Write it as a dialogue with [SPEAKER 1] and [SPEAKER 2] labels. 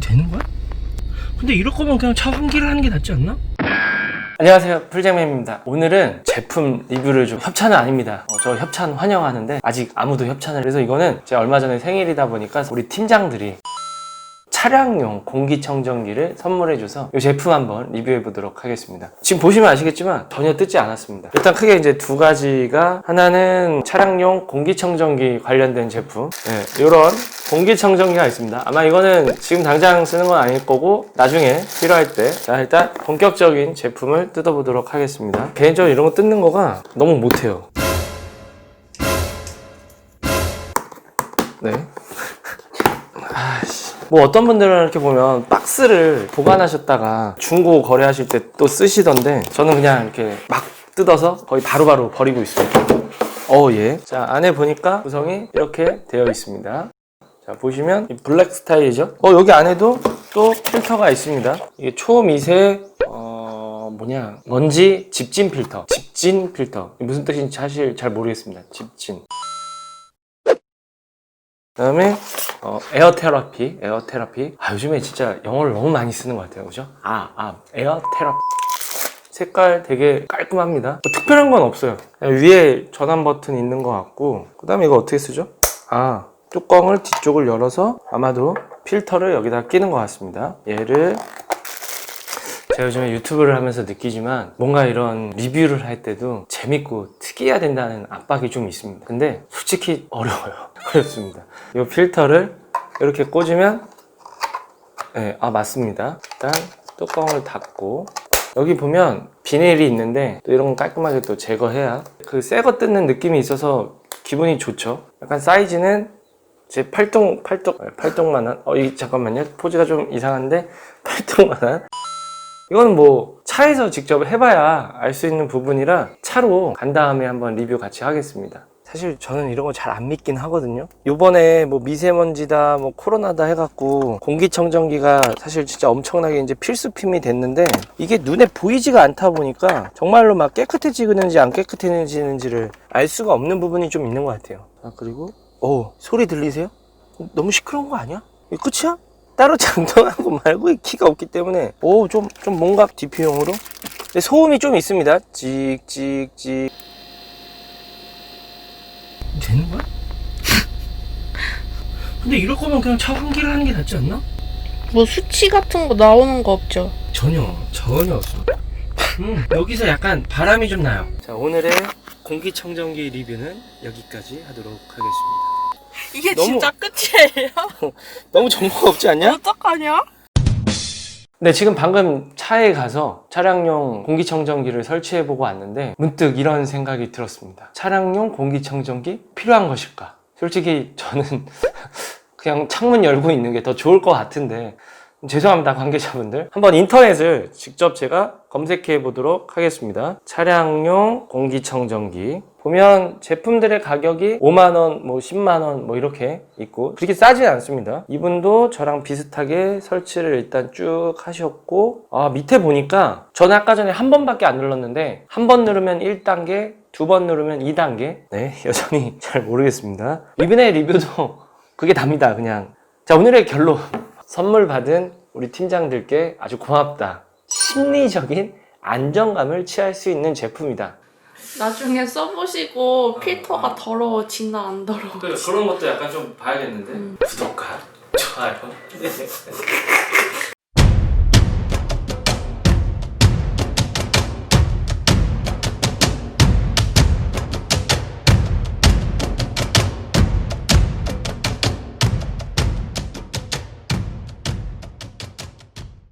[SPEAKER 1] 되는 거야? 근데 이럴 거면 그냥 차 환기를 하는 게 낫지 않나?
[SPEAKER 2] 안녕하세요 풀장맨입니다 오늘은 제품 리뷰를 좀 협찬은 아닙니다 어, 저 협찬 환영하는데 아직 아무도 협찬을 해서 이거는 제가 얼마 전에 생일이다 보니까 우리 팀장들이 차량용 공기청정기를 선물해줘서 이 제품 한번 리뷰해 보도록 하겠습니다. 지금 보시면 아시겠지만 전혀 뜯지 않았습니다. 일단 크게 이제 두 가지가 하나는 차량용 공기청정기 관련된 제품, 네, 이런 공기청정기가 있습니다. 아마 이거는 지금 당장 쓰는 건 아닐 거고 나중에 필요할 때, 자 일단 본격적인 제품을 뜯어보도록 하겠습니다. 개인적으로 이런 거 뜯는 거가 너무 못해요. 네. 아씨. 뭐 어떤 분들은 이렇게 보면 박스를 보관하셨다가 중고 거래하실 때 또 쓰시던데 저는 그냥 이렇게 막 뜯어서 거의 바로바로 버리고 있어요. 어, 예. 자, 안에 보니까 구성이 이렇게 되어 있습니다. 자, 보시면 이 블랙 스타일이죠. 어, 여기 안에도 또 필터가 있습니다. 이게 초미세 어, 뭐냐 먼지 집진 필터 집진 필터 무슨 뜻인지 사실 잘 모르겠습니다 집진 그다음에 어, 에어 테라피, 에어 테라피. 아, 요즘에 진짜 영어를 너무 많이 쓰는 것 같아요. 그죠? 아, 아, 에어 테라피. 색깔 되게 깔끔합니다. 뭐 특별한 건 없어요. 위에 전환 버튼 있는 것 같고, 그 다음에 이거 어떻게 쓰죠? 아, 뚜껑을 뒤쪽을 열어서 아마도 필터를 여기다 끼는 것 같습니다. 얘를 제가 요즘에 유튜브를 하면서 느끼지만 뭔가 이런 리뷰를 할 때도 재밌고 특이해야 된다는 압박이 좀 있습니다. 근데 솔직히 어려워요. 어렵습니다. 이 필터를 이렇게 꽂으면 네, 아 맞습니다. 일단 뚜껑을 닫고 여기 보면 비닐이 있는데 또 이런 건 깔끔하게 또 제거해야 그 새 거 뜯는 느낌이 있어서 기분이 좋죠. 약간 사이즈는 제 팔동 팔동 팔동만한 어 이 잠깐만요 포즈가 좀 이상한데 팔동만한 이거는 뭐 차에서 직접 해봐야 알 수 있는 부분이라 차로 간 다음에 한번 리뷰 같이 하겠습니다. 사실 저는 이런 거 잘 안 믿긴 하거든요. 요번에 뭐 미세먼지다 뭐 코로나다 해갖고 공기청정기가 사실 진짜 엄청나게 이제 필수품이 됐는데 이게 눈에 보이지가 않다 보니까 정말로 막 깨끗해지는지 안 깨끗해지는지를 알 수가 없는 부분이 좀 있는 것 같아요. 아 그리고 오 소리 들리세요? 너무 시끄러운 거 아니야? 이거 끝이야? 따로 장동하고 말고 키가 없기 때문에 오 좀 좀 뭔가 DP용으로 근데 소음이 좀 있습니다 찍찍찍
[SPEAKER 1] 되는 거야? 근데 이럴 거면 그냥 차 환기를 하는 게 낫지 않나?
[SPEAKER 3] 뭐 수치 같은 거 나오는 거 없죠?
[SPEAKER 1] 전혀 전혀 없어. 음, 여기서 약간 바람이 좀 나요. 자 오늘의 공기청정기 리뷰는 여기까지 하도록 하겠습니다.
[SPEAKER 3] 이게
[SPEAKER 1] 너무-
[SPEAKER 3] 진짜 끝이에요?
[SPEAKER 1] 너무 정보가 없지 않냐?
[SPEAKER 3] 어떡하냐?
[SPEAKER 2] 네, 지금 방금 차에 가서 차량용 공기청정기를 설치해보고 왔는데 문득 이런 생각이 들었습니다. 차량용 공기청정기 필요한 것일까? 솔직히 저는 그냥 창문 열고 있는 게 더 좋을 것 같은데 죄송합니다 관계자분들. 한번 인터넷을 직접 제가 검색해 보도록 하겠습니다. 차량용 공기청정기. 보면 제품들의 가격이 5만원 뭐 10만원 뭐 이렇게 있고 그렇게 싸지 않습니다. 이분도 저랑 비슷하게 설치를 일단 쭉 하셨고 아 밑에 보니까 저는 아까 전에 한 번밖에 안 눌렀는데 한 번 누르면 1단계 두 번 누르면 2단계? 네 여전히 잘 모르겠습니다. 이번에 리뷰도 그게 답니다 그냥. 자 오늘의 결론 선물 받은 우리 팀장들께 아주 고맙다. 심리적인 안정감을 취할 수 있는 제품이다.
[SPEAKER 3] 나중에 써보시고 필터가 더러워지나 안 더러워
[SPEAKER 2] 그런 것도 약간 좀 봐야겠는데.
[SPEAKER 3] 음.
[SPEAKER 2] 구독과 좋아요.